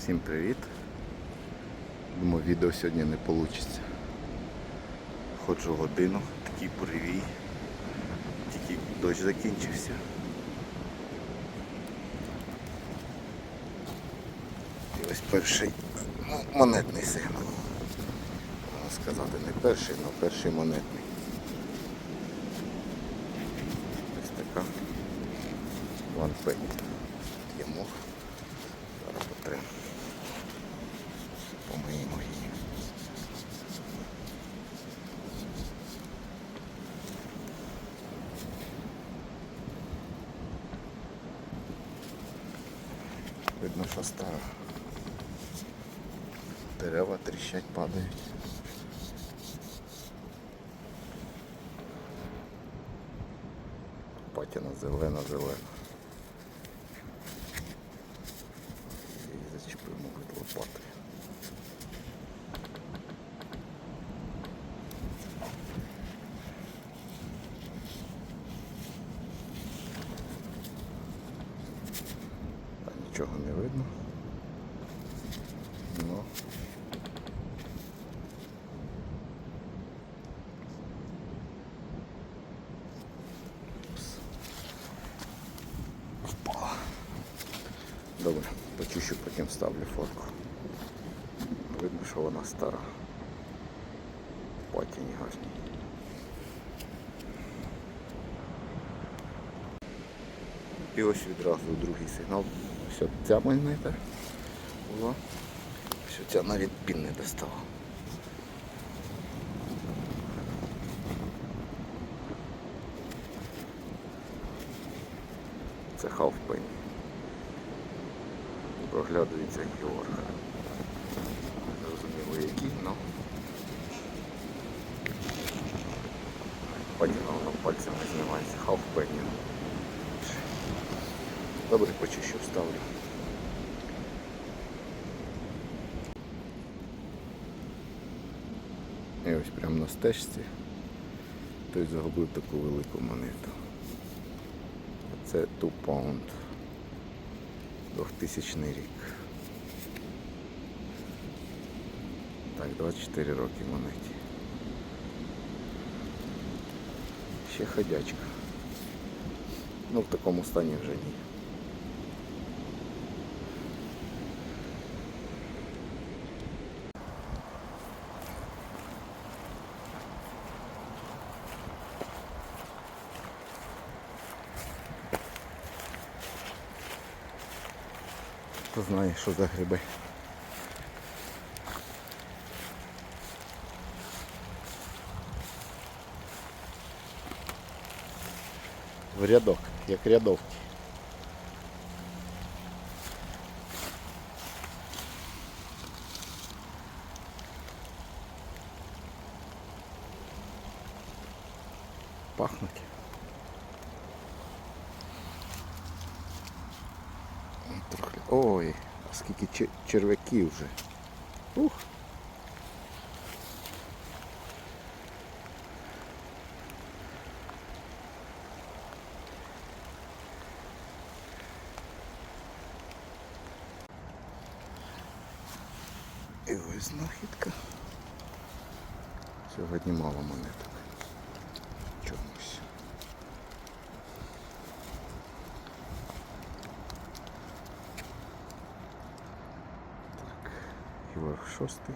Всім привіт. Думаю, відео сьогодні не вийде. Ходжу годину, такий буревій. Тільки дощ закінчився. І ось перший ну, монетний сигнал. Можна сказати, не перший, але перший монетний. Ось така One Видно, що стара. Дерева тріщать, падають. Патіна зелена, зелена. Її зачепимо від лопати. А нічого не видно. Ну. Упс. Впала. Добре, ставлю фотку. Видно, що вона стара. Патіні гарні. І ось відразу другий сигнал. Все, ця монета була. Що ця навіть пін не достала. Це халфпень. Проглядується Георг. Зрозуміло який, але Патіна воно пальцями знімається. Халфпень. Добре, почищу, вставлю. І ось прямо на стежці хтось загубив таку велику монету. Це 2 pound. 2000 рік. Так, 24 роки монеті. Ще ходячка. Ну в такому стані вже ні. Хто знає, що за гриби. В рядок, як рядовки. Пахнуть. Ой, скільки чер- черв'яків вже. Ух. І ось знахідка. Сьогодні мало монеток. Шостий.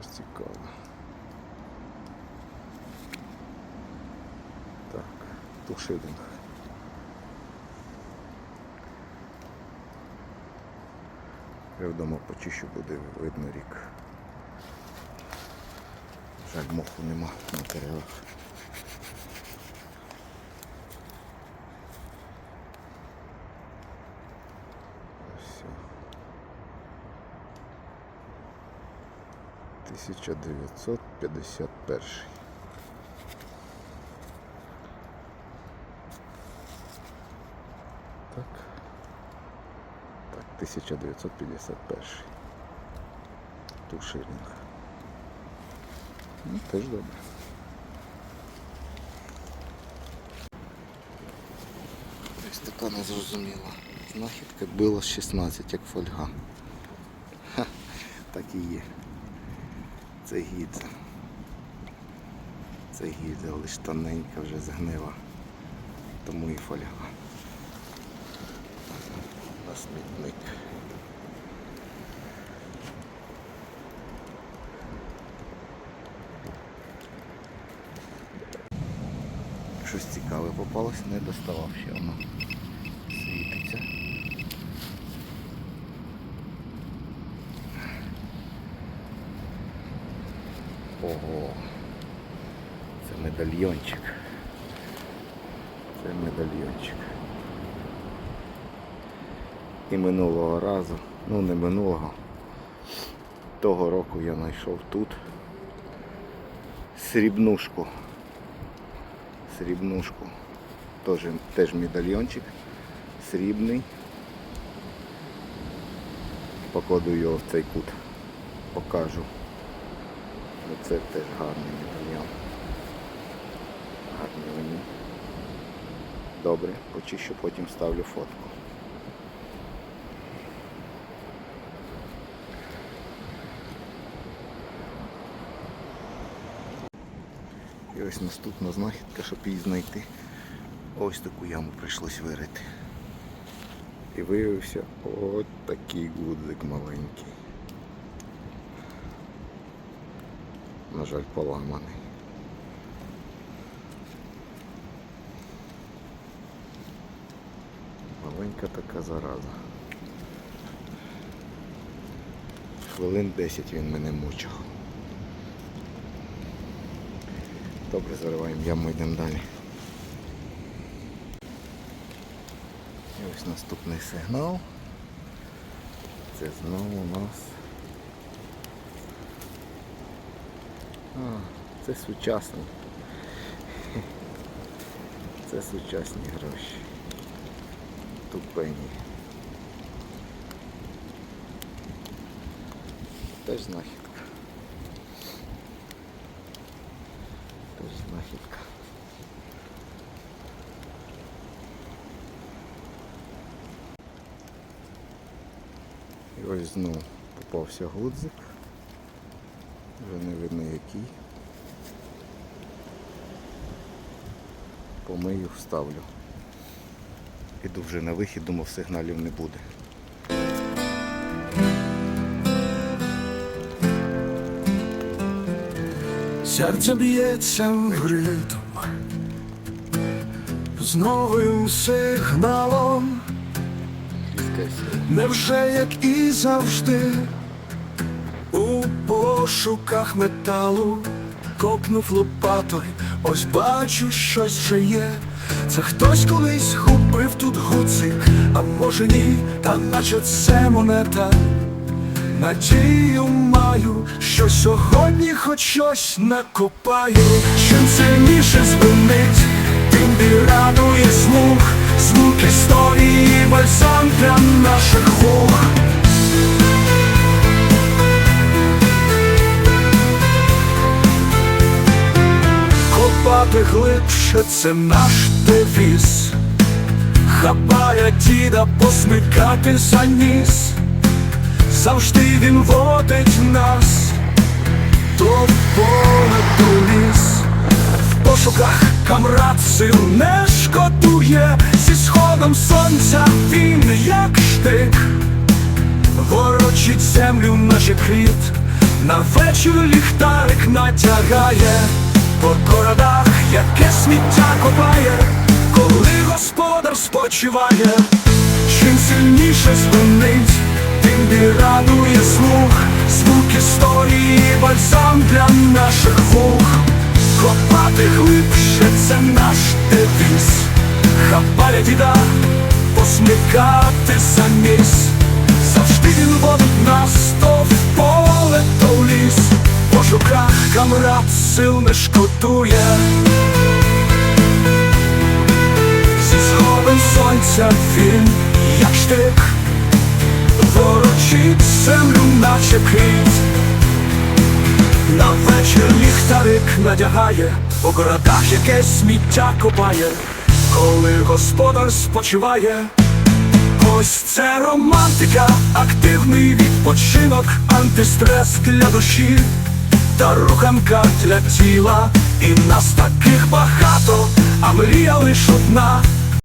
Щось цікаве. Так, тушилинг. Я вдома почищу, буде видно рік. Жаль, моху нема на деревах. 1951. Так. Так, 1951. Тушилінг. Ну, теж добре. Ось така незрозуміла. Знахідка було 16, як фольга. Ха, так і є. Це гідза. Це гідза, лиш тоненька вже згнила. Тому і фольга. На смітник. Щось цікаве попалось, не доставав ще воно. Ого. Це медальйончик. Це медальйончик. І минулого разу, ну не минулого, того року я знайшов тут срібнушку. Срібнушку. Теж, теж медальйончик. Срібний. Покладу його в цей кут. Покажу. Оце теж гарний медальйон. Гарний мені. Добре, почищу, потім ставлю фотку. І ось наступна знахідка, щоб її знайти. Ось таку яму прийшлось вирити. І виявився от такий гудзик маленький. На жаль, поламаний. Маленька така зараза. Хвилин 10 він мене мучив. Добре, зариваємо яму, йдемо далі. І ось наступний сигнал. Це знову у нас. А, це сучасний. Це сучасні гроші. Тупені. Теж знахідка. Теж знахідка. І ось знову попався гудзик. Вже не видно який. Помию, вставлю. Іду вже на вихід, думав сигналів не буде. Серце б'ється в ритм з новим сигналом, невже як і завжди, пошуках металу копнув лопатою, ось бачу, щось вже є. Це хтось колись губив тут гуцик, а може ні, та наче це монета. Надію маю, що сьогодні хоч щось накопаю, чим сильніше звенить, тим радує слух, звук історії, бальзам для наших вух. Копати глибше це наш девіз, хапая діда посмикати за ніс. Завжди він водить нас до поля до ліс В пошуках камрад сил не шкодує. Зі сходом сонця він як штик. Ворочить землю, наче кріт На вечір ліхтарик натягає. По городах яке сміття копає Коли господар спочиває Чим сильніше звонить тим і радує слух, звук історії, бальзам для наших вух. Копати глибше це наш девіз, хапає діда, посмикати заміс. Завжди він водить нас то в сил не шкодує. Зі сходом сонця він, як штик. Ворочить землю, наче кріт На вечір ліхтарик надягає, у городах якесь сміття копає, коли господар спочиває. Ось це романтика, активний відпочинок, антистрес для душі та руханка для тіла. І нас таких багато, а мрія лиш одна